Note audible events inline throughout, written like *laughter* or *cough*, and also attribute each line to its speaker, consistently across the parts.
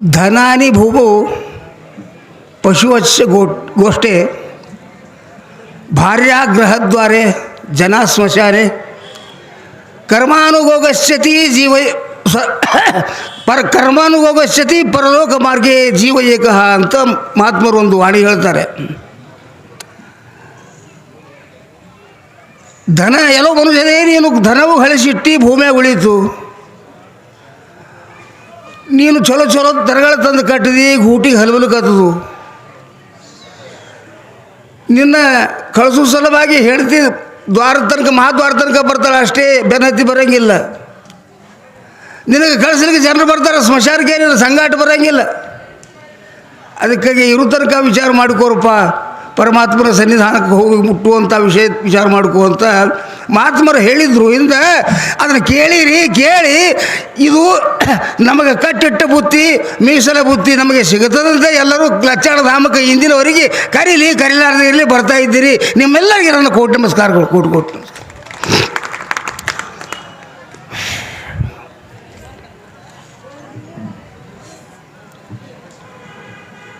Speaker 1: धनानी भूमौ पशुवत्स्य गो गोष्टे भार्याग्रहद्वारे जना स्मशाने कर्मानुगोगस्यति जीव ಸ *coughs* ಪರ ಕರ್ಮಾನುಭೋಗಸ್ಯತಿ ಪರಲೋಕ ಮಾರ್ಗೆ ಜೀವ ಏಕಃ ಅಂತ ಮಹಾತ್ಮರು ಒಂದು ವಾಣಿ ಹೇಳ್ತಾರೆ ಧನ ಎಲ್ಲೋ ಮನುಷ್ಯನೇ ನೀನು ಧನವು ಹಳಿಸಿಟ್ಟಿ ಭೂಮಿಯಾಗ ಉಳೀತು ನೀನು ಚಲೋ ಚಲೋ ದರಗಳ ತಂದು ಕಟ್ಟಿದಿ ಗೂಟಿಗೆ ಹಲವಲಕತ್ತದು ನಿನ್ನ ಕಳಿಸೋ ಸಲುವಾಗಿ ಹೆಂಡತಿ ದ್ವಾರದ ತನಕ, ಮಹಾದ್ವಾರ ತನಕ ಬರ್ತಾಳೆ, ಅಷ್ಟೇ ಬೆನ್ನತ್ತಿ ಬರೋಂಗಿಲ್ಲ. ನಿನಗೆ ಕಳಿಸ್ಲಿಕ್ಕೆ ಜನರು ಬರ್ತಾರೆ, ಸ್ಮಶಾನಕ್ಕೆ ನಿನ್ನ ಸಂಗಾಟ ಬರೋಂಗಿಲ್ಲ. ಅದಕ್ಕಾಗಿ ಇರು ತನಕ ವಿಚಾರ ಮಾಡ್ಕೋರಪ್ಪ. ಪರಮಾತ್ಮನ ಸನ್ನಿಧಾನಕ್ಕೆ ಹೋಗಿ ಮುಟ್ಟುವಂಥ ವಿಷಯ ವಿಚಾರ ಮಾಡ್ಕೋ ಅಂತ ಮಹಾತ್ಮರು ಹೇಳಿದರು. ಹಿಂದೆ ಅದನ್ನು ಕೇಳಿರಿ ಕೇಳಿ ಇದು ನಮಗೆ ಕಟ್ಟಿಟ್ಟ ಬುತ್ತಿ ಮೀಸಲ ಬುತ್ತಿ ನಮಗೆ ಸಿಗುತ್ತದಂತೆ ಎಲ್ಲರೂ ಧಾಮಕ್ಕೆ ಇಂದಿನವರೆಗೆ ಕರೀಲಿ ಕರೀಲಾರದೆ ಇರಲಿ ಬರ್ತಾ ಇದ್ದೀರಿ. ನಿಮ್ಮೆಲ್ಲರಿಗೆ ನನ್ನ ಕೋಟಿ ನಮಸ್ಕಾರಗಳು ಕೋಟಿ ಕೋಟಿ ನಮಸ್ಕಾರ.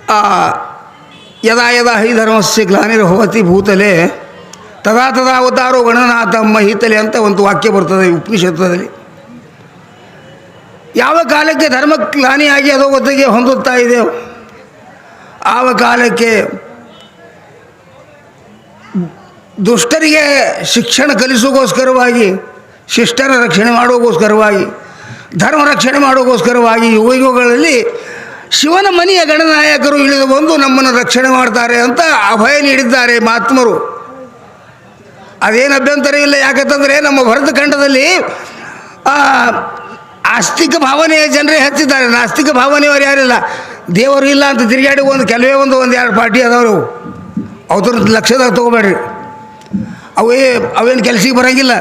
Speaker 1: ಆ, ಯದಾ ಯದಾ ಹೈ ಧರ್ಮಸ್ಯ ಗ್ಲಾನಿರ್ಭವತಿ ಭೂತಲೆ, ತದಾ ತದಾ ಅವತಾರೋ ಗಣನಾಥ ಮಹಿತಲೆ ಅಂತ ಒಂದು ವಾಕ್ಯ ಬರ್ತದೆ ಉಪನಿಷತ್ತದಲ್ಲಿ ಯಾವ ಕಾಲಕ್ಕೆ ಧರ್ಮ ಗ್ಲಾನಿಯಾಗಿ ಅದೋ ಒತ್ತಿಗೆ ಹೊಂದುತ್ತಾ ಇದೆ? ಆವ ಕಾಲಕ್ಕೆ ದುಷ್ಟರಿಗೆ ಶಿಕ್ಷಣ ಕಲಿಸೋಗೋಸ್ಕರವಾಗಿ ಶಿಷ್ಟರ ರಕ್ಷಣೆ ಮಾಡೋಗೋಸ್ಕರವಾಗಿ, ಧರ್ಮ ರಕ್ಷಣೆ ಮಾಡೋಗೋಸ್ಕರವಾಗಿ ಯುಗ ಯುಗಗಳಲ್ಲಿ ಶಿವನ ಮನೆಯ ಗಣನಾಯಕರು ಇಳಿದು ಬಂದು ನಮ್ಮನ್ನು ರಕ್ಷಣೆ ಮಾಡ್ತಾರೆ ಅಂತ ಅಭಯ ನೀಡಿದ್ದಾರೆ ಮಹಾತ್ಮರು. ಅದೇನು ಅಭ್ಯಂತರ ಇಲ್ಲ, ಯಾಕಂತಂದರೆ ನಮ್ಮ ಭರತಖಂಡದಲ್ಲಿ ಆಸ್ತಿಕ ಭಾವನೆಯ ಜನರೇ ಹೆಚ್ಚಿದ್ದಾರೆ ನಾಸ್ತಿಕ ಭಾವನೆಯವರು ಯಾರಿಲ್ಲ? ದೇವರು ಇಲ್ಲ ಅಂತ ತಿರುಗಾಡಿ ಒಂದು, ಕೆಲವೇ ಒಂದು ಒಂದು ಎರಡು ಪಾರ್ಟಿ ಅದಾವರು. ಅವ್ರ ಲಕ್ಷದಾಗ ತೊಗೋಬೇಡ್ರಿ. ಅವೇ, ಅವೇನು ಕೆಲಸಕ್ಕೆ ಬರೋಂಗಿಲ್ಲ.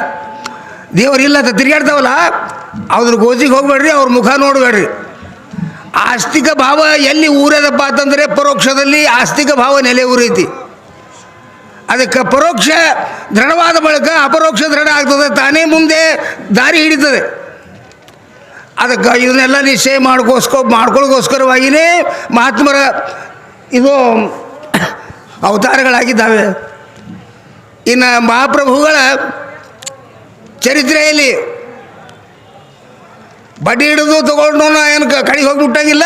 Speaker 1: ಇಲ್ಲ ಅಂತ ತಿರುಗಾಡ್ತಾವಲ್ಲ, ಅವ್ರ ಗೋಜಿಗೆ ಹೋಗ್ಬೇಡ್ರಿ, ಅವ್ರ ಮುಖ ನೋಡಬೇಡ್ರಿ. ಆಸ್ತಿಕ ಭಾವ ಎಲ್ಲಿ ಊರದಪ್ಪ ಅಂತಂದರೆ ಪರೋಕ್ಷದಲ್ಲಿ ಆಸ್ತಿಕ ಭಾವ ನೆಲೆ ಊರೈತಿ. ಅದಕ್ಕೆ ಪರೋಕ್ಷ ದೃಢವಾದ ಬಳಿಕ ಅಪರೋಕ್ಷ ದೃಢ ಆಗ್ತದೆ, ತಾನೇ ಮುಂದೆ ದಾರಿ ಹಿಡಿತದೆ. ಅದಕ್ಕೆ ಇದನ್ನೆಲ್ಲ ನಿಶ್ಚಯ ಮಾಡ್ಕೋಸ್ಕೊ ಮಾಡ್ಕೊಳ್ಳೋಗೋಸ್ಕರವಾಗಿಯೇ ಮಹಾತ್ಮರ ಇದು ಅವತಾರಗಳಾಗಿದ್ದಾವೆ. ಇನ್ನು ಮಹಾಪ್ರಭುಗಳ ಚರಿತ್ರೆಯಲ್ಲಿ ಬಡ್ಡಿ ಹಿಡಿದು ತಗೊಂಡು ಏನು ಕಡಿಗೆ ಹೋಗಿಬಿಟ್ಟಂಗಿಲ್ಲ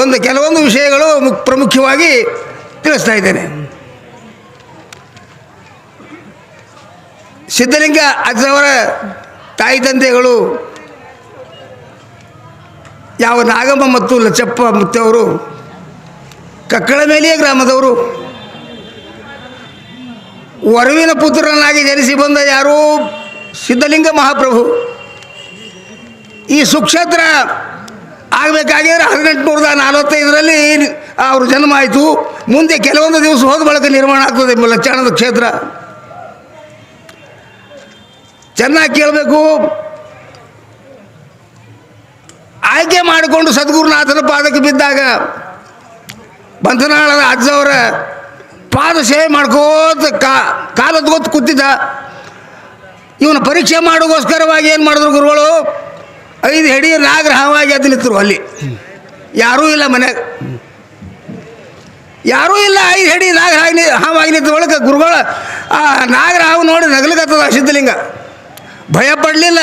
Speaker 1: ಒಂದು ಕೆಲವೊಂದು ವಿಷಯಗಳು ಪ್ರಮುಖವಾಗಿ ತಿಳಿಸ್ತಾ ಇದ್ದೇನೆ. ಸಿದ್ಧಲಿಂಗ ಅಜ್ಜವರ ತಾಯಿ ತಂದೆಗಳು ಯಾವ ನಾಗಮ್ಮ ಮತ್ತು ಲಚ್ಚಪ್ಪ ಮುತ್ತವರು ಕಕ್ಕಳ ಮೇಲೆಯೇ ಗ್ರಾಮದವರು. ವರುವಿನ ಪುತ್ರನಾಗಿ ಜನಿಸಿ ಬಂದ ಯಾರೂ ಸಿದ್ಧಲಿಂಗ ಮಹಾಪ್ರಭು. ಈ ಸುಕ್ಷೇತ್ರ ಆಗಬೇಕಾಗಿದ್ರೆ ಹದಿನೆಂಟುನೂರದ ನಲವತ್ತೈದರಲ್ಲಿ ಅವ್ರ ಜನ್ಮ ಆಯಿತು. ಮುಂದೆ ಕೆಲವೊಂದು ದಿವಸ ಹೋದ ಬಳಿಕ ನಿರ್ಮಾಣ ಆಗ್ತದೆ ಲಕ್ಷಣದ ಕ್ಷೇತ್ರ. ಚೆನ್ನಾಗಿ ಕೇಳಬೇಕು. ಆಯ್ಕೆ ಮಾಡಿಕೊಂಡು ಸದ್ಗುರುನಾಥನ ಪಾದಕ್ಕೆ ಬಿದ್ದಾಗ ಬಂಧನಾಳದ ಅಜ್ಜವರ ಪಾದ ಸೇವೆ ಮಾಡ್ಕೋತ ಕಾಲದ ಗೊತ್ತು ಕೂತಿದ್ದ. ಇವನ ಪರೀಕ್ಷೆ ಮಾಡೋಗೋಸ್ಕರವಾಗಿ ಏನು ಮಾಡಿದ್ರು ಗುರುಗಳು? ಐದು ಹೆಡಿ ನಾಗರಹವಾಗಿ ಎದ್ದು ನಿಂತರು ಅಲ್ಲಿ. ಯಾರೂ ಇಲ್ಲ ಮನ್ಯಾಗ. ಯಾರೂ ಇಲ್ಲ, ಐದು ಹೆಡಿ ನಾಗರ ಹಾಗೆ ಹಾವಾಗಿ ನಿಂತ ಒಳಗೆ ಗುರುಗಳ, ಆ ನಾಗರ ಹಾವು ನೋಡಿ ನಗಲಿಗತ್ತದ ಸಿದ್ಧಲಿಂಗ. ಭಯ ಪಡಲಿಲ್ಲ.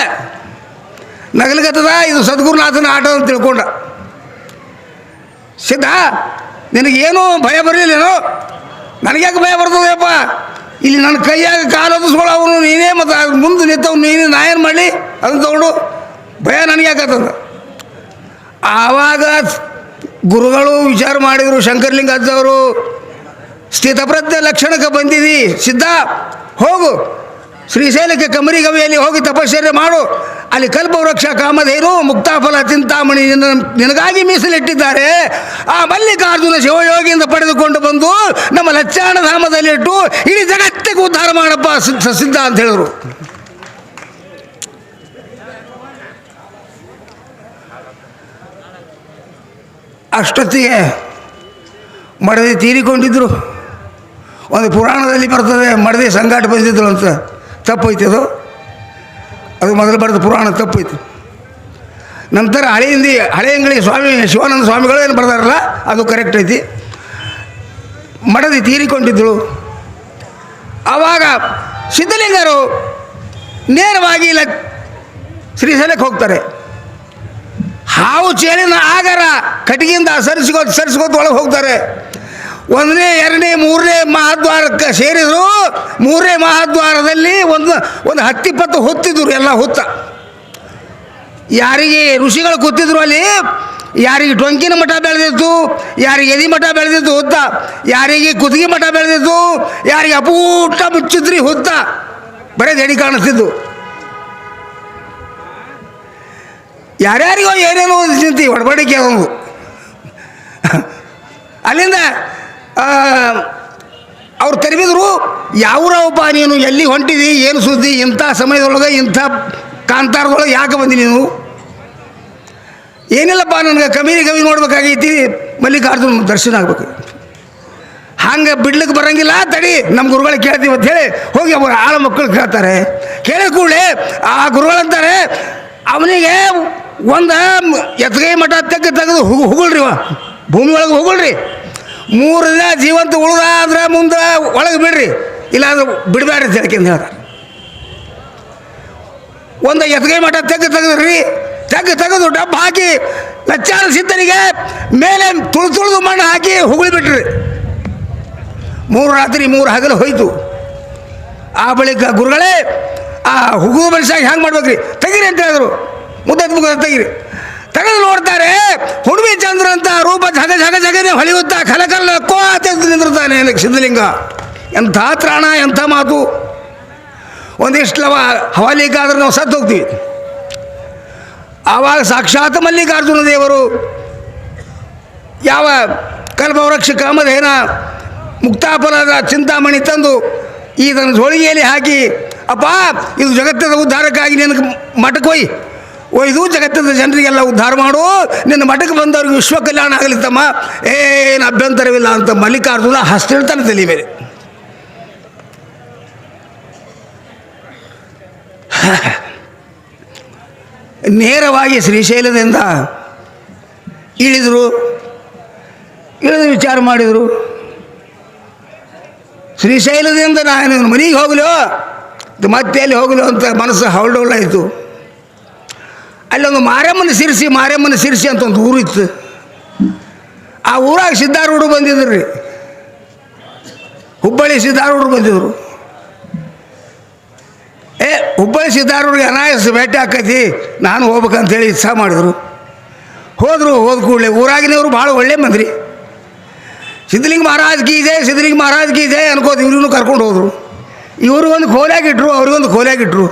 Speaker 1: ನಗಲಿಗತ್ತದ, ಇದು ಸದ್ಗುರುನಾಥನ ಆಟ ಅಂತ ತಿಳ್ಕೊಂಡ. ಸಿದ್ಧ, ನಿನಗೇನು ಭಯ ಬರಲಿಲ್ಲೇನೋ? ನನಗ್ಯಾಕೆ ಭಯ ಬರ್ತದಪ್ಪ ಇಲ್ಲಿ ನನ್ನ ಕೈಯಾಗ ಕಾಲು ಹೊದಿಸ್ಕೊಳ್ಳೋ ಅವನು, ನೀನೇ ಮತ್ತು ಮುಂದೆ ನಿಂತವ್ ನೀನೇ ನಾ ಏನು ಮಾಡಲಿ? ಅದನ್ನು ತಗೊಂಡು. ಭಯ ನನಗೆ ಯಾಕತ್ತದ ಆವಾಗ ಗುರುಗಳು ವಿಚಾರ ಮಾಡಿದರು, ಶಂಕರ್ಲಿಂಗ ಅಜ್ಜವರು, ಸ್ಥಿತಪ್ರಜ್ಞ ಲಕ್ಷಣಕ್ಕೆ ಬಂದಿದ್ದಿ ಸಿದ್ಧ, ಹೋಗು. ಶ್ರೀಶೈಲಕ್ಕೆ ಕಮರಿ ಗವಿಯಲ್ಲಿ ಹೋಗಿ ತಪಶ್ಚರ್ಯ ಮಾಡು. ಅಲ್ಲಿ ಕಲ್ಪವೃಕ್ಷ, ಕಾಮಧೇನು, ಮುಕ್ತಾಫಲ, ಚಿಂತಾಮಣಿ ನಿನಗಾಗಿ ಮೀಸಲಿಟ್ಟಿದ್ದಾರೆ. ಆ ಮಲ್ಲಿಕಾರ್ಜುನ ಶಿವಯೋಗಿಯಿಂದ ಪಡೆದುಕೊಂಡು ಬಂದು ನಮ್ಮ ಲಚ್ಚಾಣ ಧಾಮದಲ್ಲಿಟ್ಟು ಇಡೀ ಜಗತ್ತಿಗೆ ಉದ್ಧಾರ ಮಾಡಪ್ಪ ಸಿದ್ಧ ಅಂತ ಹೇಳಿದ್ರು. ಅಷ್ಟೊತ್ತಿಗೆ ಮಡದಿ ತೀರಿಕೊಂಡಿದ್ದರು ಒಂದು ಪುರಾಣದಲ್ಲಿ ಬರ್ತದೆ, ಮಡದಿ ಸಂಗಾಟ ಬಂದಿದ್ರು ಅಂತ. ತಪ್ಪೈತೆ ಅದು. ಅದು ಮೊದಲು ಬರೆದ ಪುರಾಣ ತಪ್ಪೈತೆ. ನಂತರ ಹಳೆ ಅಂಗಡಿ ಸ್ವಾಮಿ, ಶಿವಾನಂದ ಸ್ವಾಮಿಗಳು ಏನು ಬರ್ದಾರಲ್ಲ, ಅದು ಕರೆಕ್ಟ್ ಐತಿ. ಮಡದಿ ತೀರಿಕೊಂಡಿದ್ದಳು ಆವಾಗ ಸಿದ್ಧಲಿಂಗರು ನೇರವಾಗಿ ಇಲ್ಲ, ಶ್ರೀಶೈಲಕ್ಕೆ ಹೋಗ್ತಾರೆ. ಹಾವು ಚೇಳಿನ ಆಗರ ಕಟ್ಟಿಗೆಯಿಂದ ಸರಿಸ್ಕೋತ ಸರಿಸ್ಕೋತ ಒಳಗೆ ಹೋಗ್ತಾರೆ. ಒಂದನೇ, ಎರಡನೇ, ಮೂರನೇ ಮಹಾದ್ವಾರಕ್ಕೆ ಸೇರಿದ್ರು. ಮೂರನೇ ಮಹಾದ್ವಾರದಲ್ಲಿ ಒಂದು ಒಂದು ಹತ್ತಿಪ್ಪತ್ತು ಹೊತ್ತಿದ್ರು ಎಲ್ಲ ಹೊತ್ತ. ಯಾರಿಗೆ ಋಷಿಗಳು ಕೂತಿದ್ರು ಅಲ್ಲಿ, ಯಾರಿಗೆ ಡೊಂಕಿನ ಮಠ ಬೆಳೆದಿತ್ತು, ಯಾರಿಗೆ ಎದಿ ಮಠ ಬೆಳೆದಿತ್ತು ಹೊತ್ತ, ಯಾರಿಗೆ ಕುದುಗಿ ಮಠ ಬೆಳೆದಿತ್ತು, ಯಾರಿಗೆ ಅಪೂಟ ಮುಚ್ಚಿದ್ರಿ ಹೊತ್ತ. ಬರೇ ದೇಡಿ ಕಾಣಿಸ್ತಿದ್ದು. ಯಾರ್ಯಾರಿಗೋ ಏನೇನೋ ಚಿಂತೆ, ಒಡಬಡಿಕೆ ಅವು ಅಲ್ಲಿಂದ ಅವ್ರು ತೆರವಿದ್ರು ಯಾವ್ರವಪ್ಪ ನೀನು, ಎಲ್ಲಿ ಹೊಂಟಿದಿ, ಏನು ಸುದ್ದಿ, ಇಂಥ ಸಮಯದೊಳಗೆ, ಇಂಥ ಕಾಂತಾರದೊಳಗೆ ಯಾಕೆ ಬಂದಿ ನೀನು? ಏನಿಲ್ಲಪ್ಪ, ನನಗೆ ಕವಿನಿ ಕವಿ ನೋಡ್ಬೇಕಾಗೈತಿ, ಮಲ್ಲಿಕಾರ್ಜುನ ದರ್ಶನ ಆಗ್ಬೇಕು. ಹಂಗೆ ಬಿಡ್ಲಿಕ್ಕೆ ಬರಂಗಿಲ್ಲ, ತಡಿ, ನಮ್ಮ ಗುರುಗಳಿಗೆ ಕೇಳ್ತೀವಿ ಅಂತ ಹೇಳಿ, ಹೋಗಿ ಅವ್ರ ಆಳ ಮಕ್ಕಳು ಕೇಳ್ತಾರೆ. ಕೇಳಿ ಕೂಡಲೇ, ಆ ಗುರುಗಳಂತಾರೆ ಅವನಿಗೆ ಒಂದು ಎತ್ಗೈ ಮಠ ತೆಗೆದು ತೆಗೆದು ಹುಗು ಹುಗುಳ್ರಿ ಭೂಮಿ ಒಳಗೆ ಹುಗುಳ್ರಿ. ಮೂರು ದಿನ ಜೀವಂತ ಉಳಿದಾದ್ರೆ ಮುಂದೆ ಒಳಗೆ ಬಿಡ್ರಿ. ಇಲ್ಲಾಂದ್ರೆ ಬಿಡಬೇಡ್ರಿ ಅಂತ ಹೇಳ್ಕೊಂಡು ಒಂದು ಎತ್ಗೈ ಮಠ ತೆಗೆದು ತೆಗೆದ್ರಿ. ತೆಗ್ದು ತೆಗೆದು ಡಬ್ಬ ಹಾಕಿ ಲಚ್ಚಾರ ಸಿದ್ಧನಿಗೆ ಮೇಲೆ ತುಳು ತುಳಿದು ಮಣ್ಣು ಹಾಕಿ ಹುಗುಳಿ ಬಿಟ್ರಿ. ಮೂರು ರಾತ್ರಿ ಮೂರು ಹಗಲು ಹೋಯ್ತು. ಆ ಬಳಿಕ ಗುರುಗಳೇ, ಆ ಹುಗು ಮನುಷ್ಯ ಹೆಂಗೆ ಮಾಡ್ಬೇಕ್ರಿ? ತೆಗೀರಿ ಅಂತ ಹೇಳಿದ್ರು. ಮುದ್ದೆ ಮುಗಿದ ತೆಗೀರಿ ತೆಗೆದು ನೋಡ್ತಾರೆ ಹುಡುಬಿ ಚಂದ್ರ ಅಂತ ರೂಪ ಜಗ ಜಗ ಝಗನೆ ಹೊಳೆಯುತ್ತಾ ಕಲಕಲ್ಲ ಕೋ ತೆಗೆದು ನಿಂದಿರ್ತಾನೆ ಸಿದ್ಧಲಿಂಗ. ಎಂಥ ತ್ರಾಣ, ಎಂಥ ಮಾತು. ಒಂದಿಷ್ಟು ಲವ ಹವಾಲಿಗಾದ್ರೆ ನಾವು ಸತ್ತು ಹೋಗ್ತೀವಿ. ಆವಾಗ ಸಾಕ್ಷಾತ್ ಮಲ್ಲಿಕಾರ್ಜುನ ದೇವರು ಯಾವ ಕಲ್ಪವೃಕ್ಷ ಕಾಮಧೇನ ಮುಕ್ತಾಫಲದ ಚಿಂತಾಮಣಿ ತಂದು ಈ ತನ್ನ ಜೋಳಿಗೆಯಲ್ಲಿ ಹಾಕಿ, ಅಪ್ಪ, ಇದು ಜಗತ್ತದ ಉದ್ಧಾರಕ್ಕಾಗಿ ನಿನಗೆ ಮಠಕ್ಕೆ ಒಯ್ ಒಯ್ದು ಜಗತ್ತದ ಜನರಿಗೆಲ್ಲ ಉದ್ಧಾರ ಮಾಡು. ನಿನ್ನ ಮಠಕ್ಕೆ ಬಂದವ್ರಿಗೆ ವಿಶ್ವ ಕಲ್ಯಾಣ ಆಗಲಿ ತಮ್ಮ. ಏನು ಅಭ್ಯಂತರವಿಲ್ಲ ಅಂತ ಮಲ್ಲಿಕಾರ್ಜುನ ಹಸ್ತಿಳ್ತಾನೆ ತಲೆ ಮೇಲೆ. *laughs* ನೇರವಾಗಿ ಶ್ರೀಶೈಲದಿಂದ ಇಳಿದರು. ಇಳಿದು ವಿಚಾರ ಮಾಡಿದರು. ಶ್ರೀಶೈಲದಿಂದ ನಾನು ಮನೆಗೆ ಹೋಗಲೋ? ಮತ್ತೆ ಎಲ್ಲಿ ಹೋಗಲು ಅಂತ ಮನಸ್ಸು ಹೌಲ್ಡೌಲಾಯಿತು ಅಲ್ಲೊಂದು ಮಾರಮ್ಮನ ಸಿರಿಸಿ ಮಾರಮ್ಮನ ಸಿರಿಸಿ ಅಂತ ಒಂದು ಊರಿತ್ತು ಆ ಊರಾಗ ಸಿದ್ಧಾರೂಢರು ಬಂದಿದ್ರು. ರೀ ಹುಬ್ಬಳ್ಳಿ ಸಿದ್ಧಾರೂಢರು ಬಂದಿದ್ರು. ಏ, ಹುಬ್ಬಳ್ಳಿ ಸಿದ್ಧಾರೂಢರಿಗೆ ಅನಾಯಸ ಭೇಟಿ ಆಕೈತಿ, ನಾನು ಹೋಗ್ಬೇಕಂತೇಳಿ ಇಚ್ಛಾ ಮಾಡಿದ್ರು. ಹೋದರು, ಹೋದ ಕೂಡಲೇ ಊರಾಗಿನವರು ಭಾಳ ಒಳ್ಳೆ ಮಂದ್ರಿ ಸಿದ್ಧಲಿಂಗ ಮಹಾರಾಜ್ ಕೀಜೆ ಜೈ, ಸಿದ್ಧಲಿಂಗ ಮಹಾರಾಜ್ ಕೀ ಜೈ ಅನ್ಕೋದು ಇವ್ರಿಗೂ ಕರ್ಕೊಂಡು ಹೋದರು. ಇವರು ಒಂದು ಕೋಲ್ಯಾಗಿಟ್ರು ಅವ್ರಿಗೊಂದು ಕೋಲ್ಯಾಗಿಟ್ರು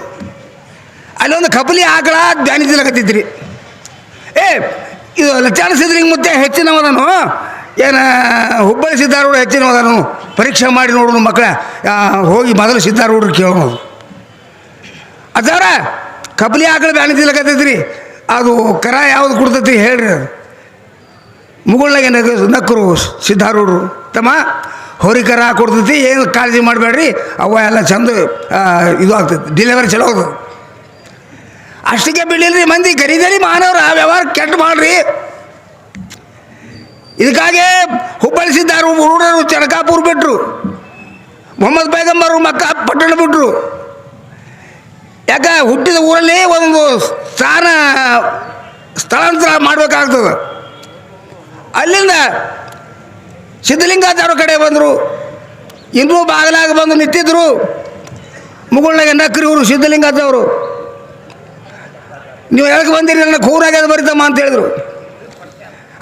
Speaker 1: ಅಲ್ಲೊಂದು ಕಪಲಿ ಆಕಳ ಧ್ಯಾನಿ ಕತ್ತಿದ್ರಿ ಏ, ಇದು ಲಚಾಣ ಹಿಂಗೆ ಮತ್ತೆ ಹೆಚ್ಚಿನವದನು ಏನು ಹುಬ್ಬಳ್ಳಿ ಸಿದ್ಧಾರೂಢ ಹೆಚ್ಚಿನವದನು ಪರೀಕ್ಷೆ ಮಾಡಿ ನೋಡೋಣ ಮಕ್ಕಳ ಹೋಗಿ ಮೊದಲು ಸಿದ್ಧಾರೂಢರು ಕೇಳೋದು ಅದರ, ಕಪಲಿ ಆಕಳ ಬ್ಯಾನಿ ಕತ್ತಿದ್ರಿ ಅದು ಕರ ಯಾವ್ದು ಕೊಡ್ತೈತಿ ಹೇಳ್ರಿ ಅದು. ಮುಗುಳ್ನಾಗ ನಗ ನಕ್ಕರು ಸಿದ್ಧಾರೂಢರು. ತಮ್ಮ ಹೊರಿಕರ ಕೊಡ್ತೈತಿ, ಏನು ಕಾಳಜಿ ಮಾಡಬೇಡ್ರಿ ಅವ ಎಲ್ಲ ಚಂದ ಇದು ಆಗ್ತೈತಿ ಡೆಲಿವರಿ ಚಲೋ ಆಗ್ತದೆ ಅಷ್ಟಕ್ಕೆ ಬೀಳಿಲ್ರಿ ಮಂದಿ ಗರಿದೇರಿ ಮಾನವ್ರ, ಆ ವ್ಯವಹಾರ ಕೆಟ್ಟ ಮಾಡ್ರಿ. ಇದಕ್ಕಾಗಿ ಹುಬ್ಬಳ್ಳಿ ಸಿದ್ದಾರು ಚಣಕಾಪುರ್ ಬಿಟ್ರು. ಮೊಹಮ್ಮದ್ ಪೈಗಂಬರು ಮಕ್ಕ, ಪಟ್ಟಣ ಬಿಟ್ರು. ಯಾಕ, ಹುಟ್ಟಿದ ಊರಲ್ಲಿ ಒಂದು ಸ್ಥಾನ ಸ್ಥಳಾಂತರ ಮಾಡಬೇಕಾಗ್ತದೆ. ಅಲ್ಲಿಂದ ಸಿದ್ಧಲಿಂಗಾಚಾರ್ಯ ಕಡೆ ಬಂದರು. ಇನ್ನೂ ಬಾಗಿಲಾಗ ಬಂದು ನಿಂತಿದ್ರು. ಮುಗುಳ್ನಾಗೆ ನಕ್ರಿ ಇವರು ಸಿದ್ಧಲಿಂಗಾಚಾರ್ಯವರು ನೀವು ಹೇಳಕ್ಕೆ ಬಂದಿರಿ? ನನ್ನ ಕೂರಾಗ್ಯದ ಬರಿತಮ್ಮ ಅಂತ ಹೇಳಿದ್ರು.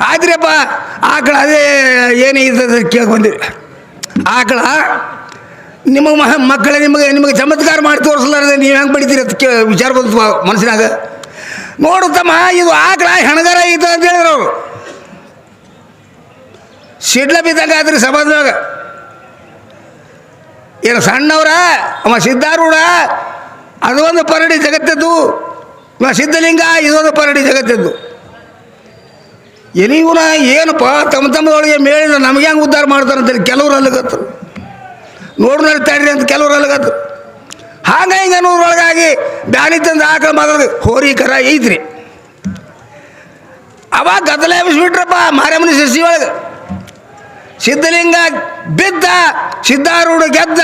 Speaker 1: ಆದ್ರಪ್ಪ, ಆಕಳ ಅದೇ ಏನು ಇದ್ದದ ಕೇಳಕ್ಕೆ ಬಂದಿರಿ. ಆಕಳ ನಿಮಗೆ ಮಹ ಮಕ್ಕಳ ನಿಮಗೆ ನಿಮಗೆ ಚಮತ್ಕಾರ ಮಾಡಿ ತೋರಿಸಲಾರದೆ ನೀವು ಹೆಂಗೆ ಬಡಿತೀರಿ ಅಂತ ಕೇ ವಿಚಾರ ಬಂತು ಮನಸ್ಸಿನಾಗ. ನೋಡು ತಮ್ಮ, ಇದು ಆಕಳ ಹೆಣಗರ ಐತೆ ಅಂತ ಹೇಳಿದ್ರು ಅವರು. ಸಿಡ್ಲ ಬಿದ್ದಂಗೆ ಆದ್ರಿ ಸಮಾಜದಾಗ ಏನು ಸಣ್ಣವರ, ಅವ ಸಿದ್ಧಾರೂಢ, ಅದು ಒಂದು ಪರಡಿ ಜಗತ್ತದ್ದು. ಸಿದ್ಧಲಿಂಗ ಇದೊಂದು ಪರಡಿ ಜಗತ್ತದ್ದು. ಎಲ್ಲಿವನ ಏನಪ್ಪ, ತಮ್ಮ ತಮ್ಮದೊಳಗೆ ಮೇಳಿದ ನಮಗೆ ಹೆಂಗೆ ಉದ್ಧಾರ ಮಾಡ್ತಾರಂತೇಳಿ ಕೆಲವ್ರು ಅಲ್ಲಗತ್ತರು ನೋಡು ನಡೀತಾಡ್ರಿ ಅಂತ ಕೆಲವ್ರು ಅಲ್ಲಗತ್ತರು ಹಾಗೆ ಹಿಂಗೆ ನೂರೊಳಗಾಗಿ ಬ್ಯಾನಿ ತಂದು ಆಕಳ ಮಾತಾಡ ಹೋರಿ ಕರ ಐತ್ರಿ. ಅವಾಗ ಗದ್ದಲ ಬಿಟ್ರಪ್ಪ ಮಾರಮ್ಮನ ಸಸಿ ಒಳಗೆ. ಸಿದ್ಧಲಿಂಗ ಬಿದ್ದ, ಸಿದ್ಧಾರೂಢ ಗೆದ್ದ,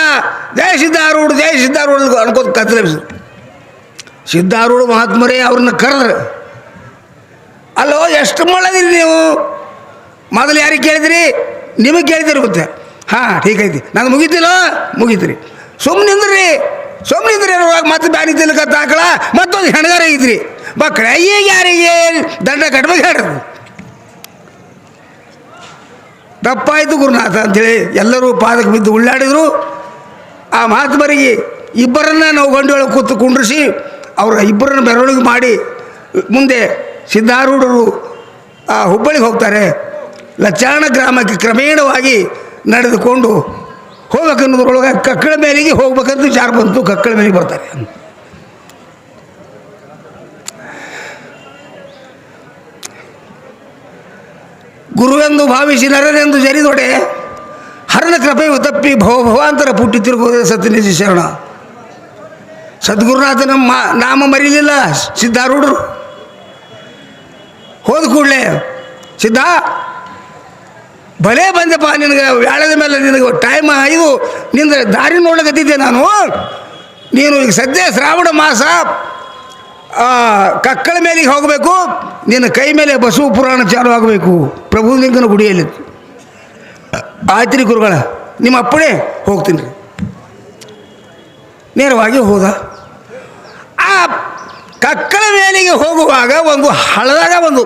Speaker 1: ಜಯ ಸಿದ್ಧಾರೂಢ ಜಯ ಸಿದ್ಧಾರೂಢ ಅನ್ಕೋತ ಕತ್ತಲೆಬ್ಸಿದ್ರು ಸಿದ್ಧಾರೂಢ ಮಹಾತ್ಮರೇ ಅವ್ರನ್ನ ಕರೆದ್ರು. ಅಲ್ಲೋ, ಎಷ್ಟು ಮಾಡಿದ್ರಿ ನೀವು? ಮೊದಲು ಯಾರಿಗೆ ಕೇಳಿದ್ರಿ? ನಿಮಗೆ ಕೇಳಿದಿರಿ ಮತ್ತೆ ಹಾಂ ಐತಿ ನಾನು ಮುಗಿತಿಲ್ಲ? ಮುಗಿತ್ರಿ. ಸುಮ್ಮನೆ ನಿಂದ್ರಿ. ಸುಮ್ಮನೆ ನಿಂದ್ರಿ ಮತ್ತೆ ಬ್ಯಾನಿ ತಿನ್ಕತ್ತ ತಾಕಳ ಮತ್ತೊಂದು ಹೆಣಗಾರ ಇದ್ರಿ. ಮಕ್ಕಳ, ಈಗ ಯಾರಿಗೆ? ದಂಡ ಕಟ್ಬೇಕು ಹೇಳ್ರಿ ತಪ್ಪಾಯಿತು ಗುರುನಾಥ ಅಂಥೇಳಿ ಎಲ್ಲರೂ ಪಾದಕ್ಕೆ ಬಿದ್ದು ಉಳ್ಳಾಡಿದ್ರು. ಆ ಮಹಾತ್ಮರಿಗೆ ಇಬ್ಬರನ್ನ ನಾವು ಗಂಡುಗಳಿಗೆ ಕೂತು ಕುಂಡ್ರಿಸಿ ಅವರ ಇಬ್ಬರನ್ನು ಮೆರವಣಿಗೆ ಮಾಡಿ ಮುಂದೆ ಸಿದ್ಧಾರೂಢರು ಹುಬ್ಬಳ್ಳಿಗೆ ಹೋಗ್ತಾರೆ. ಲಚ್ಚಾಣ ಗ್ರಾಮಕ್ಕೆ ಕ್ರಮೇಣವಾಗಿ ನಡೆದುಕೊಂಡು ಹೋಗ್ಬೇಕನ್ನೋದ್ರೊಳಗೆ ಕಕ್ಕಳ ಮೇಲಿಗೆ ಹೋಗ್ಬೇಕಂತ ವಿಚಾರ ಬಂತು, ಕಕ್ಕಳ ಮೇಲೆ ಬರ್ತಾರೆ. ಗುರುವೆಂದು ಭಾವಿಸಿ ನರನೆಂದು ಜರಿದೊಡೆ, ಹರನ ಕೃಪೆಯು ತಪ್ಪಿ ಭವ ಭವಾಂತರ ಪುಟ್ಟಿ ತಿರುಗುವುದೇ ಶರಣ ಸದ್ಗುರುನಾಥನ ಮಾ, ನಾಮ ಮರೀಲಿಲ್ಲ. ಸಿದ್ಧಾರೂಢರು ಹೋದ ಕೂಡಲೇ, ಸಿದ್ಧ, ಭಲೇ ಬಂದಪ್ಪ ನಿನಗೆ, ವ್ಯಾಳದ ಮೇಲೆ ನಿನಗೆ ಟೈಮ್ ಇದು ನಿಂದ ದಾರಿ ನೋಡಕತ್ತಿದ್ದೆ ನಾನು. ನೀನು ಈಗ ಸದ್ಯ ಶ್ರಾವಣ ಮಾಸ ಕಕ್ಕಳ ಮೇಲೆ ಹೋಗಬೇಕು, ನಿನ್ನ ಕೈ ಮೇಲೆ ಬಸವ ಪುರಾಣ ಚಾಲು ಆಗಬೇಕು. ಪ್ರಭುಲಿಂಗನ ಗುಡಿಯಲ್ಲಿ. ಆಯ್ತ್ರಿ ಗುರುಗಳ, ನಿಮ್ಮ ಅಪ್ಪಣೆ ಹೋಗ್ತೀನಿ ನೇರವಾಗಿ ಹೋದ. ಆ ಕಕ್ಕಳ ಮೇಲಿಗೆ ಹೋಗುವಾಗ ಒಂದು ಹಳ್ಳದಾಗ ಒಂದು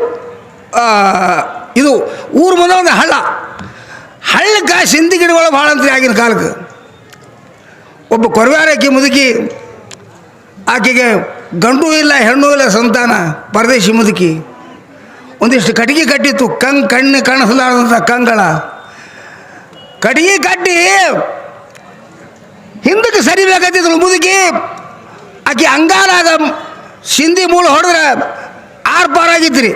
Speaker 1: ಇದು ಊರು ಮುಂದೆ ಒಂದು ಹಳ್ಳ. ಹಳ್ಳಕ್ಕೆ ಸಿಂಧಿ ಗಿಡಗಳು ಭಾಳ ಅಂತ ಆಗಿನ ಕಾಲಕ್ಕೆ. ಒಬ್ಬ ಕೊರವಾರಕ್ಕೆ ಮುದುಕಿ, ಆಕೆಗೆ ಗಂಡು ಇಲ್ಲ, ಹೆಣ್ಣು ಇಲ್ಲ ಸಂತಾನ, ಪರದೇಶಿ ಮುದುಕಿ. ಒಂದಿಷ್ಟು ಕಟ್ಟಿಗೆ ಕಟ್ಟಿತ್ತು, ಕಂಗ್, ಕಣ್ಣು, ಕಾಣಿಸಲಾರದಂಥ ಕಂಗಳ. ಕಟ್ಟಿಗೆ ಕಟ್ಟಿ ಹಿಂದಕ್ಕೆ ಸರಿಬೇಕಾಗ್ತಿದ್ರು ಮುದುಕಿ. ಆಕೆ ಅಂಗಾಲಾಗ ಸಿಂಧಿ ಮೂಲ ಹೊಡೆದ್ರೆ ಆರ್ ಪಾರಾಗಿದ್ರಿ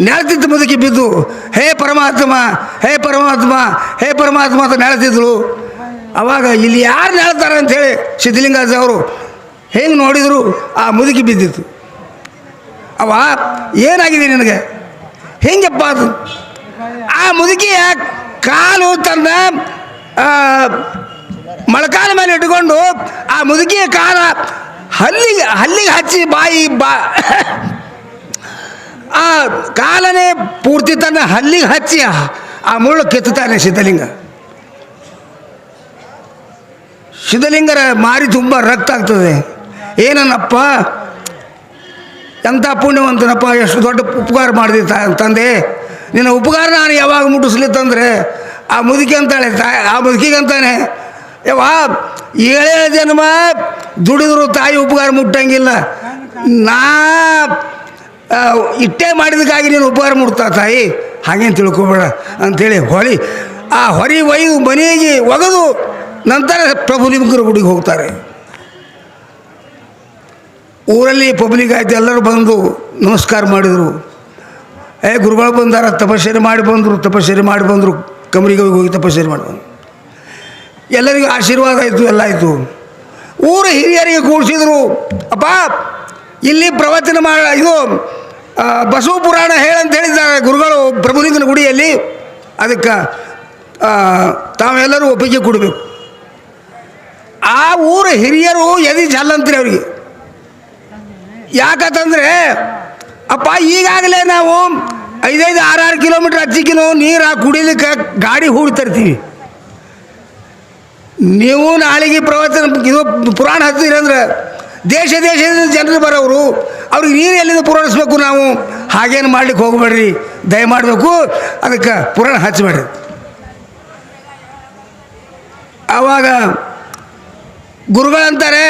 Speaker 1: ನೆಳ್ತಿತ್ತು ಮುದುಕಿ ಬಿದ್ದು, ಹೇ ಪರಮಾತ್ಮ ಹೇ ಪರಮಾತ್ಮ ಹೇ ಪರಮಾತ್ಮ ಅಂತ ನೆಳ್ತಿದ್ರು ಅವಾಗ ಇಲ್ಲಿ ಯಾರು ನೆಳ್ತಾರೆ ಅಂಥೇಳಿ ಸಿದ್ಧಲಿಂಗಾಜ ಅವರು ಹೆಂಗೆ ನೋಡಿದ್ರು ಆ ಮುದುಕಿ ಬಿದ್ದಿತ್ತು. ಅವ, ಏನಾಗಿದೆ ನಿನಗೆ? ಹೆಂಗಪ್ಪ ಅದು? ಆ ಮುದುಕಿಯ ಕಾಲು ತನ್ನ ಮೊಳಕಾಲ ಮೇಲೆ ಇಟ್ಕೊಂಡು ಆ ಮುದುಕಿಯ ಕಾಲ ಹಲ್ಲಿಗೆ ಹಲ್ಲಿಗೆ ಹಚ್ಚಿ ಬಾಯಿ, ಬಾ *coughs* ಆ ಕಾಲನೇ ಪೂರ್ತಿ ತನ್ನ ಹಲ್ಲಿಗೆ ಹಚ್ಚಿ ಆ ಮುಳ್ಳು ಕೆತ್ತುತ್ತಾನೆ ಸಿದ್ಧಲಿಂಗ. ಸಿದ್ಧಲಿಂಗರ ಮಾರಿ ತುಂಬ ರಕ್ತ ಆಗ್ತದೆ. ಏನನ್ನಪ್ಪ? ಎಂಥ ಪುಣ್ಯವಂತನಪ್ಪ, ಎಷ್ಟು ದೊಡ್ಡ ಉಪಕಾರ ಮಾಡಿದೆ ತಂದೆ. ನಿನ್ನ ಉಪಕಾರ ನಾನು ಯಾವಾಗ ಮುಟ್ಟಿಸ್ಲಿ ತಂದರೆ, ಆ ಮುದುಕಿ ಅಂತಾಳೆ ತಾಯಿ ಆ ಮುದುಕಿಗೆ ಅಂತಾನೆ ಯವ್ವ, ಏಳೇ ಜನ್ಮ, ದುಡಿದ್ರು ತಾಯಿ ಉಪಕಾರ ಮುಟ್ಟಂಗಿಲ್ಲ. ನಾ ಇಟ್ಟೇ ಮಾಡಿದಕ್ಕಾಗಿ ನೀನು ಉಪಕಾರ ಮುಟ್ತಾ ತಾಯಿ? ಹಾಗೇನು ತಿಳ್ಕೊಬೇಡ ಅಂಥೇಳಿ ಹೊಳಿ. ಆ ಹೊರಿ ಒಯ್ದು ಮನೆಗೆ ಒಗೆದು ನಂತರ ಪ್ರಭು ನಿಮಗರ ಗುಡಿಗೆ ಹೋಗ್ತಾರೆ. ಊರಲ್ಲಿ ಪಬ್ಲಿಕ್ ಆಯ್ತು, ಎಲ್ಲರೂ ಬಂದು ನಮಸ್ಕಾರ ಮಾಡಿದರು. ಏ, ಗುರುಗಳು ಬಂದಾರ ತಪಸ್ಸರಿ ಮಾಡಿ ಬಂದರು ತಪಸ್ಸರಿ ಮಾಡಿ ಬಂದರು ಕಮರಿಗೆ ಹೋಗಿ ತಪಸ್ಸರಿ ಮಾಡಿ ಬಂದರು. ಎಲ್ಲರಿಗೂ ಆಶೀರ್ವಾದ ಆಯಿತು, ಎಲ್ಲ ಆಯಿತು. ಊರು ಹಿರಿಯರಿಗೆ ಕೂಡಿಸಿದ್ರು. ಅಪ್ಪ, ಇಲ್ಲಿ ಪ್ರವಚನ ಮಾಡ, ಇದು ಬಸವ ಪುರಾಣ ಹೇಳಂತ ಹೇಳಿದ್ದಾರೆ ಗುರುಗಳು ಪ್ರಭುಲಿಂಗನ ಗುಡಿಯಲ್ಲಿ. ಅದಕ್ಕೆ ತಾವೆಲ್ಲರೂ ಒಪ್ಪಿಗೆ ಕೊಡಬೇಕು. ಆ ಊರ ಹಿರಿಯರು ಎದಿ ಜಲ್ಲಂತ್ರಿ ಅವರಿಗೆ. ಯಾಕಂತಂದ್ರೆ, ಅಪ್ಪ, ಈಗಾಗಲೇ ನಾವು ಐದೈದು ಆರಾರು ಕಿಲೋಮೀಟ್ರ್ ಹಚ್ಚಿಕಿನೋ ನೀರು ಕುಡಿಲಿಕ್ಕೆ ಗಾಡಿ ಹೂಡಿ ತರ್ತೀವಿ. ನೀವು ನಾಳೆಗೆ ಪ್ರವಚನ, ಇದು ಪುರಾಣ ಹತ್ತಿರಂದ್ರೆ ದೇಶ, ದೇಶದಿಂದ ಜನರು ಬರೋರು ಅವ್ರಿಗೆ ನೀರು ಎಲ್ಲಿಂದ ಪೂರೈಸ್ಬೇಕು ನಾವು? ಹಾಗೇನು ಮಾಡ್ಲಿಕ್ಕೆ ಹೋಗಬೇಡ್ರಿ ದಯ ಮಾಡಬೇಕು ಅದಕ್ಕೆ ಪುರಾಣ ಹಚ್ಚಬೇಡ್ರಿ ಆವಾಗ ಗುರುಗಳಂತಾರೆ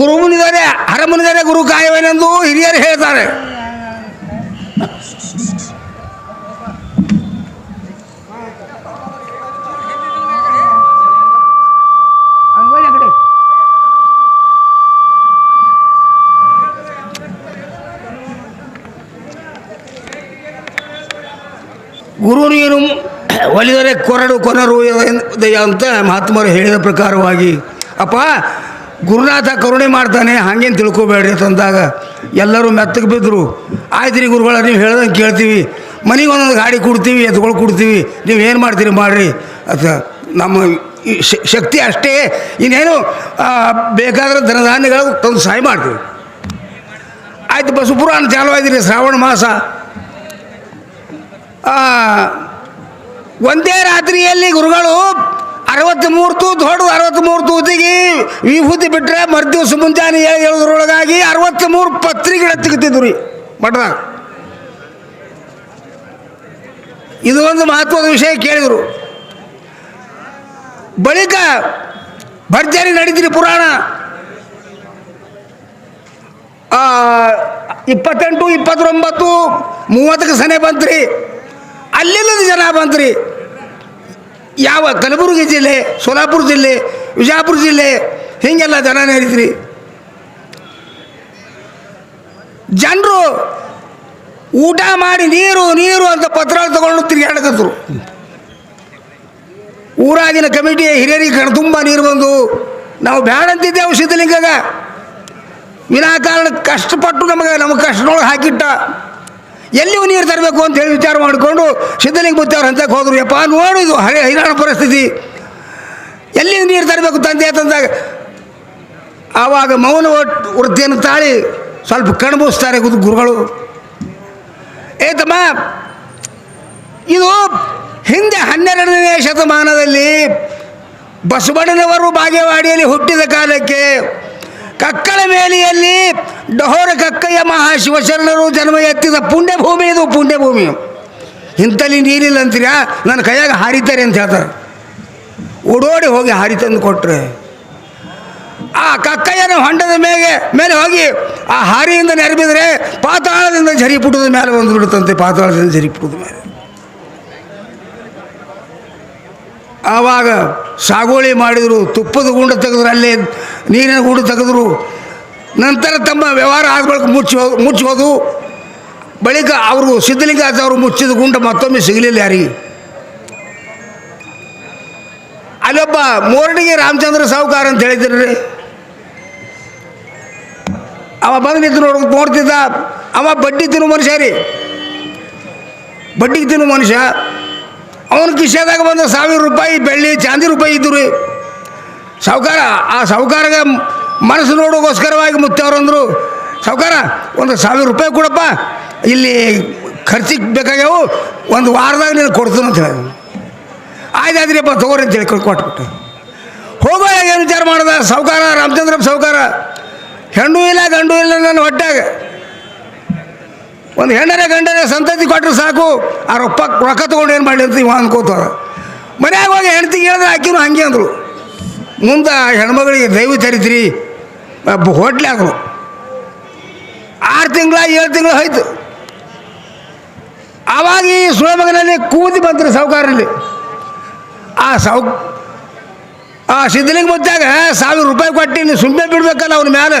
Speaker 1: ಗುರು ಮುನಿದರೆ ಹರಮುನಿದರೆ ಗುರು ಕಾಯವೇನೆಂದು ಹಿರಿಯರು ಹೇಳ್ತಾರೆ. ಗುರುವಿನು ಒಲಿದರೆ ಕೊರಡು ಕೊನರು ಅಂತ ಮಹಾತ್ಮರು ಹೇಳಿದ ಪ್ರಕಾರವಾಗಿ, ಅಪ್ಪ, ಗುರುನಾಥ ಕರುಣೆ ಮಾಡ್ತಾನೆ, ಹಾಗೇನು ತಿಳ್ಕೊಬೇಡ್ರಿ ಅಂತಂದಾಗ ಎಲ್ಲರೂ ಮೆತ್ತಗೆ ಬಿದ್ದರು ಆಯ್ತು ರೀ ಗುರುಗಳ, ನೀವು ಹೇಳ್ದಂಗೆ ಕೇಳ್ತೀವಿ. ಮನೆಗೆ ಒಂದೊಂದು ಗಾಡಿ ಕೊಡ್ತೀವಿ ಎತ್ಗಳು ಕೊಡ್ತೀವಿ. ನೀವು ಏನು ಮಾಡ್ತೀರಿ, ಮಾಡಿರಿ. ಅಥ ನಮ್ಮ ಶಕ್ತಿ ಅಷ್ಟೇ. ಇನ್ನೇನು ಬೇಕಾದ್ರೆ ಧನಧಾನ್ಯಗಳು ತಂದು ಸಹಾಯ ಮಾಡ್ತೀವಿ. ಆಯ್ತು ಬಸವ ಪುರಾಣ ಚಾಲು ಆಯ್ತು ಶ್ರಾವಣ ಮಾಸ. ಒಂದೇ ರಾತ್ರಿಯಲ್ಲಿ ಗುರುಗಳು ಅರವತ್ತು ಮೂರು ದೊಡ್ಡ ಅರವತ್ತು ಮೂರು ತೂತಿಗೆ ವಿಭೂತಿ ಬಿಟ್ಟರೆ ಮರ್ದಿವಸ ಮುಂಜಾನೆ ಹೇಳೋದ್ರೊಳಗಾಗಿ ಅರವತ್ತು ಮೂರು ಪತ್ರಿಕೆಗಳ ತೆಗಿತಿದ್ರು ರೀ ಮಠದಾಗ. ಇದು ಒಂದು ಮಹತ್ವದ ವಿಷಯ ಕೇಳಿದರು. ಬಳಿಕ ಭರ್ಜರಿ ನಡೀತೀರಿ ಪುರಾಣ. ಇಪ್ಪತ್ತೆಂಟು, ಇಪ್ಪತ್ತೊಂಬತ್ತು, ಮೂವತ್ತಕ್ಕೆ ಸನೆ ಬಂತ್ರಿ. ಅಲ್ಲಿಲ್ಲದ ಜನ ಬಂದ್ರಿ. ಯಾವ ಕಲಬುರಗಿ ಜಿಲ್ಲೆ, ಸೋಲಾಪುರ ಜಿಲ್ಲೆ ವಿಜಯಪುರ ಜಿಲ್ಲೆ, ಹೀಗೆಲ್ಲ ಜನ ನೆರೀತ್ರಿ. ಜನರು ಊಟ ಮಾಡಿ ನೀರು ನೀರು ಅಂತ ಪತ್ರ ತಗೊಂಡು ತಿರುಗಾಡಕತ್ರು ಊರಾಗಿನ ಕಮಿಟಿ ಹಿರಿಯರಿಗೆ ಕಣ್ ತುಂಬ ನೀರು ಬಂದು, ನಾವು ಬ್ಯಾಡ ಅಂತಿದ್ದೇವೆ ಸಿದ್ಧಲಿಂಗಗ. ವಿನಾಕಾರಣ ಕಷ್ಟಪಟ್ಟು ನಮಗೆ ನಮ್ಮ ಕಷ್ಟದೊಳಗೆ ಹಾಕಿಟ್ಟ. ಎಲ್ಲಿಯೂ ನೀರು ತರಬೇಕು ಅಂತ ಹೇಳಿ ವಿಚಾರ ಮಾಡಿಕೊಂಡು ಸಿದ್ಧಲಿಂಗ ಮುತ್ತವ್ರ ಹಂತಕ್ಕೆ ಹೋದ್ರು. ಯಪ್ಪ ನೋಡಿದು ಹಳೆ ಹೈರಾಣ ಪರಿಸ್ಥಿತಿ. ಎಲ್ಲಿ ನೀರು ತರಬೇಕು ತಂದೆ ತಂದಾಗ ಆವಾಗ ಮೌನ ವೃದ್ಧಿಯನ್ನು ತಾಳಿ ಸ್ವಲ್ಪ ಕಣ್ಬೂಸ್ತಾರೆ ಗುರು ಗುರುಗಳು. ಏ ತಮ್ಮ ಇದು ಹಿಂದೆ ಹನ್ನೆರಡನೇ ಶತಮಾನದಲ್ಲಿ ಬಸವಣ್ಣನವರು ಬಾಗೇವಾಡಿಯಲ್ಲಿ ಹುಟ್ಟಿದ ಕಾಲಕ್ಕೆ ಕಕ್ಕಳ ಮೇಲೆಯಲ್ಲಿ ಡಹೋರ ಕಕ್ಕಯ್ಯ ಮಹಾಶಿವಶರಣರು ಜನ್ಮ ಎತ್ತಿದ ಪುಣ್ಯಭೂಮಿ ಇದು, ಪುಣ್ಯಭೂಮಿ. ಇಂಥಲ್ಲಿ ನೀರಿಲ್ಲ ಅಂತೀರಾ? ನನ್ನ ಕೈಯಾಗ ಹಾರಿತಾರೆ ಅಂತ ಹೇಳ್ತಾರೆ. ಓಡೋಡಿ ಹೋಗಿ ಹಾರಿ ತಂದು ಕೊಟ್ರೆ. ಆ ಕಕ್ಕಯ್ಯನ ಹೊಂಡದ ಮೇಲೆ ಮೇಲೆ ಹೋಗಿ ಆ ಹಾರಿಯಿಂದ ನೆರಬಿದ್ರೆ ಪಾತಾಳದಿಂದ ಜರಿ ಪುಟದ ಮೇಲೆ ಬಂದು ಬಿಡುತ್ತಂತೆ ಪಾತಾಳದಿಂದ ಝರಿಪುಟದ ಮೇಲೆ. ಆವಾಗ ಸಾಗುವಳಿ ಮಾಡಿದರು, ತುಪ್ಪದ ಗುಂಡ ತೆಗೆದ್ರು, ಅಲ್ಲೇ ನೀರಿನ ಗುಂಡ ತೆಗೆದ್ರು. ನಂತರ ತಮ್ಮ ವ್ಯವಹಾರ ಆಗಬೇಕು ಬಳಿಕ ಮುಚ್ಚಿ ಮುಚ್ಚಿ ಹೋದು ಬಳಿಕ ಅವರು ಸಿದ್ಧಲಿಂಗ ಅವರು ಮುಚ್ಚಿದ ಗುಂಡ ಮತ್ತೊಮ್ಮೆ ಸಿಗಲಿಲ್ಲ ಯಾರಿಗೆ? ಅಲ್ಲೊಬ್ಬ ಮೋರ್ಣಿಗೆ ರಾಮಚಂದ್ರ ಸಾಹುಕಾರ ಅಂತ ಹೇಳಿದ್ರಿ. ಅವ ಬಂದು ನಿಂತು ನೋಡ್, ನೋಡ್ತಿದ್ದ. ಅವ ಬಡ್ಡಿ ತಿನ್ನು ಮನುಷ್ಯ ರೀ. ಬಡ್ಡಿಗೆ ತಿನ್ನು ಮನುಷ್ಯ. ಅವನ ಕಿಶೆದಾಗ ಬಂದ ಸಾವಿರ ರೂಪಾಯಿ, ಬೆಳ್ಳಿ, ಚಾಂದಿ ರೂಪಾಯಿ ಇದ್ದರು. ರೀ ಸಾಹುಕಾರ ಆ ಸಾವುಕಾರಗ ಮನಸ್ಸು ನೋಡೋಗೋಸ್ಕರವಾಗಿ ಅಂದರು ಸಾಹುಕಾರ ಒಂದು ಸಾವಿರ ರೂಪಾಯಿ ಕೊಡಪ್ಪ, ಇಲ್ಲಿ ಖರ್ಚಿಗೆ ಬೇಕಾಗ್ಯಾವು, ಒಂದು ವಾರದಾಗ ನೀನು ಕೊಡ್ತೀನಿ ಅಂತ ಹೇಳಿದ ಆಯ್ತಾದ್ರಿಪ್ಪ ತಗೋರಿ ಅಂತ ಹೇಳಿ ಕೊಟ್ಟು ಕೊಟ್ಬಿಟ್ಟು ಹೋಗೋ ಏನು ವಿಚಾರ ಮಾಡ್ದ? ಸಾಹುಕಾರ ರಾಮಚಂದ್ರ ಸಾಹುಕಾರ ಹೆಣ್ಣು ಇಲ್ಲ, ಗಂಡು ಇಲ್ಲ ನನ್ನ ಹೊಟ್ಟಾಗ ಒಂದು ಹೆಣ್ಣರೆ ಗಂಡರೆ ಸಂತತಿ ಕೊಟ್ಟರೆ ಸಾಕು, ಆ ರೊಕ್ಕ ರೊಕ್ಕ ತೊಗೊಂಡು ಏನು ಮಾಡಲಿ ಅಂತ ಇವ ಅನ್ಕೋತಾರ ಮನ್ಯಾಗ ಹೋಗಿ ಹೆಂಡತಿ ಹೇಳಿದ್ರೆ ಆಕಿನೂ ಹಂಗೆ ಅಂದರು. ಮುಂದೆ ಹೆಣ್ಮಗಳಿಗೆ ದೈವ ಚರಿತ್ರಿ ಹೋಟ್ಲೆ ಆದರು. ಆರು ತಿಂಗಳ, ಏಳು ತಿಂಗಳು ಹೋಯ್ತು. ಆವಾಗ ಈ ಸುಳಮಗನಲ್ಲಿ ಕೂದಿ ಬಂತ್ರಿ ಸಾವುಕಾರಲ್ಲಿ ಆ ಸಾವು, ಆ ಸಿದ್ಧಲಿಂಗ ಮುತ್ತಾಗ ಸಾವಿರ ರೂಪಾಯಿ ಕೊಟ್ಟು ನೀನು ಸುಮ್ಮನೆ ಬಿಡ್ಬೇಕಲ್ಲ ಅವನ ಮ್ಯಾಲೆ.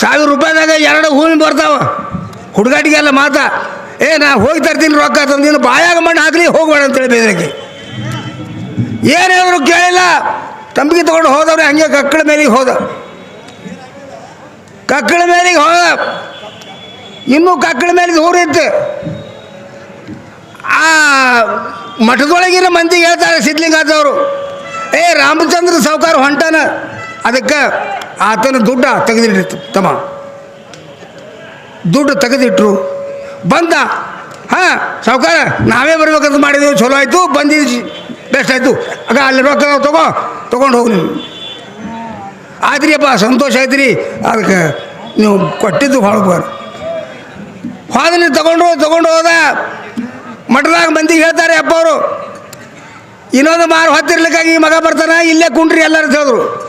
Speaker 1: ಸಾವಿರ ರೂಪಾಯಿದಾಗ ಎರಡು ಹೂವಿನ ಬರ್ತಾವ. ಹುಡುಗಾಟಿಗೆಲ್ಲ ಮಾತ, ಏ, ನಾ ಹೋಗಿ ತರ್ತೀನಿ ರೊಕ್ಕ ತಂದಿನ ಬಾಯಾಗ ಮಣ್ಣು ಹಾಕಲಿ, ಹೋಗ್ಬೇಡ ಅಂತೇಳಿ ಬೇದಕ್ಕೆ ಏನೇವರು ಕೇಳಿಲ್ಲ. ತಂಬಿಗೆ ತೊಗೊಂಡು ಹೋದವ್ರೆ, ಹಂಗೆ ಕಕ್ಕಳ ಮೇಲಿಗೆ ಹೋದ. ಕಕ್ಕಳ ಮೇಲಿಗೆ ಹೋದ. ಇನ್ನೂ ಕಕ್ಕಳ ಮೇಲೆ ದೂರ ಇತ್ತು. ಆ ಮಠದೊಳಗಿನ ಮಂದಿಗೆ ಹೇಳ್ತಾರೆ, ಸಿದ್ಧಲಿಂಗಾದವರು, ಏ, ರಾಮಚಂದ್ರ ಸಾವುಕಾರ ಹೊಂಟಾನ. ಅದಕ್ಕೆ ಆತನ ದುಡ್ಡ ತೆಗೆದಿಟ್ಟಿತ್ತು. ತಮ್ಮ. ದುಡ್ಡು ತೆಗೆದಿಟ್ರು. ಬಂದ. ಹಾಂ, ಸಾವುಕಾರ, ನಾವೇ ಬರ್ಬೇಕಂತ ಮಾಡಿದೆವು, ಚಲೋ ಆಯಿತು ಬಂದಿದ್ದು ಬೆಸ್ಟ್ ಆಯಿತು. ಆಗ ಅಲ್ಲಿ ರೊಕ್ಕ ತಗೋ, ತೊಗೊಂಡು ಹೋಗಿ ನೀವು ಆದ್ರಿಯಪ್ಪ ಸಂತೋಷ ಆಯ್ತು ಅದಕ್ಕೆ ನೀವು ಕೊಟ್ಟಿದ್ದು ಭಾಳ ಹೋದಲ್ಲಿ ತಗೊಂಡು ತಗೊಂಡು ಹೋದ. ಮಠದಾಗ ಮಂದಿಗೆ ಹೇಳ್ತಾರೆ ಅಪ್ಪ ಅವರು, ಇನ್ನೊಂದು ಮಾರು ಹೊತ್ತಿರ್ಲಿಕ್ಕಾಗಿ ಈ ಮಗ ಬರ್ತಾನೆ, ಇಲ್ಲೇ ಕುಂಡ್ರಿ ಎಲ್ಲರೂ ಹೇಳಿದ್ರು.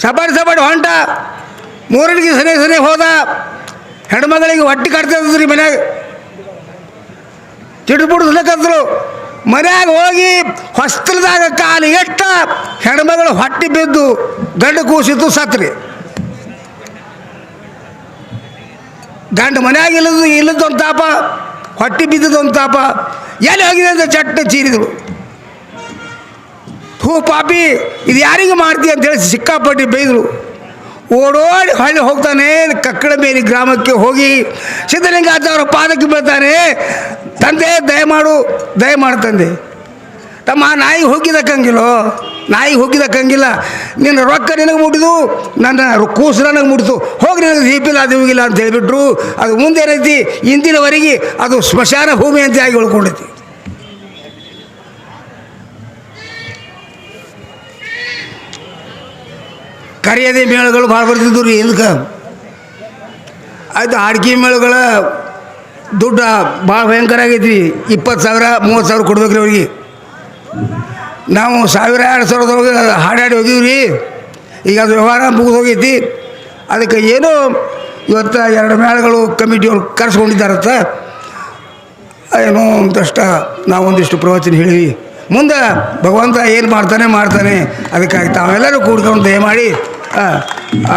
Speaker 1: ಸಪಾಟಿ ಸಪಾಟ್ ಹೊಂಟ. ಮೂರನಿಗೆ ಸನೇ ಸನೇ ಹೋದ. ಹೆಣ್ಮಗಳಿಗೆ ಹೊಟ್ಟೆ ಕಟ್ತಿದ್ರಿ ಮನ್ಯಾಗ. ಚಿಟ್ಬಿಡಿಸ್ಲಿಕ್ಕಂದ್ರು ಮನ್ಯಾಗ ಹೋಗಿ ಹೊಸ್ತಲದಾಗ ಕಾಲು ಎಟ್ಟ ಹೆಣ್ಮಗಳು ಹೊಟ್ಟೆ ಬಿದ್ದು ಗಂಡ ಕೂಸಿದ್ದು ಸತ್ರಿ. ಗಂಡ ಮನ್ಯಾಗ ಇಲ್ಲದ ಇಲ್ಲದೊಂದು ತಾಪ ಹೊಟ್ಟೆ ಬಿದ್ದದೊಂದು ತಾಪ ಎಲ್ಲಿ ಹೋಗಿದೆ ಅಂತ ಚಟ್ಟ ಚೀರಿದರು. ಥೂ ಪಾಪಿ, ಇದು ಯಾರಿಗೆ ಮಾಡ್ತಿ ಅಂತೇಳಿ ಸಿಕ್ಕಾಪಟ್ಟಿ ಬೈದರು. ಓಡೋಡಿ ಹಳ್ಳಿ ಹೋಗ್ತಾನೆ, ಕಕ್ಕಡ ಬೇಲಿ ಗ್ರಾಮಕ್ಕೆ ಹೋಗಿ ಸಿದ್ಧಲಿಂಗಾಚಾರ್ಯ ಪಾದಕ್ಕೆ ಬೀಳ್ತಾನೆ. ತಂದೆ, ದಯಮಾಡು ದಯಮಾಡು ತಂದೆ. ತಮ್ಮ ನಾಯಿ ಹೋಗಿದಕ್ಕಂಗಿಲ್ಲೋ ನಾಯಿ ಹೋಗಿದ್ದಕ್ಕಂಗಿಲ್ಲ ನಿನ್ನ ರೊಕ್ಕ ನಿನಗೆ ಮುಟ್ಟಿದು, ನನ್ನ ಕೂಸು ನನಗೆ ಮುಟ್ಟಿತು ಹೋಗಿ ನಿನಗೆ ದೀಪಿಲ್ಲ, ಅದು ಹೋಗಿಲ್ಲ ಅಂತ ಹೇಳಿಬಿಟ್ರು. ಅದು ಮುಂದೇನೈತಿ ಇಂದಿನವರೆಗೆ ಅದು ಸ್ಮಶಾನ ಭೂಮಿ ಅಂತ ಆಗಿ ಉಳ್ಕೊಂಡೈತಿ ಕರಿಯದೆ ಮೇಳಗಳು ಭಾಳ ಬರ್ತಿದ್ವು ರೀ ಇದಕ್ಕೆ ಆಯ್ತು ಅಡಿಕೆ ಮೇಳಗಳ ದುಡ್ಡು ಭಾಳ ಭಯಂಕರ ಆಗೈತಿ ಇಪ್ಪತ್ತು ಸಾವಿರ, ಮೂವತ್ತು ಸಾವಿರ ಕೊಡ್ಬೇಕ್ರಿ ಅವ್ರಿಗೆ. ನಾವು ಸಾವಿರ, ಎರಡು ಸಾವಿರದೊಳಗೆ ಹಾಡಾಡಿ ರೀ. ಈಗ ಅದು ವ್ಯವಹಾರ ಮುಗಿದು ಹೋಗೈತಿ. ಅದಕ್ಕೆ ಏನು ಇವತ್ತು ಎರಡು ಮೇಳಗಳು ಕಮಿಟಿಯವ್ರು ಕರೆಸ್ಕೊಂಡಿದ್ದಾರತ್ತ. ಏನೋ ಒಂದಷ್ಟ ನಾವು ಒಂದಿಷ್ಟು ಪ್ರವಚನ ಹೇಳಿವಿ ಮುಂದೆ ಭಗವಂತ ಏನು ಮಾಡ್ತಾನೆ ಮಾಡ್ತಾನೆ. ಅದಕ್ಕಾಗಿ ತಾವೆಲ್ಲರೂ ಕೂಡ್ಕೊಂಡು ದಯಮಾಡಿ ಆ, ಆ,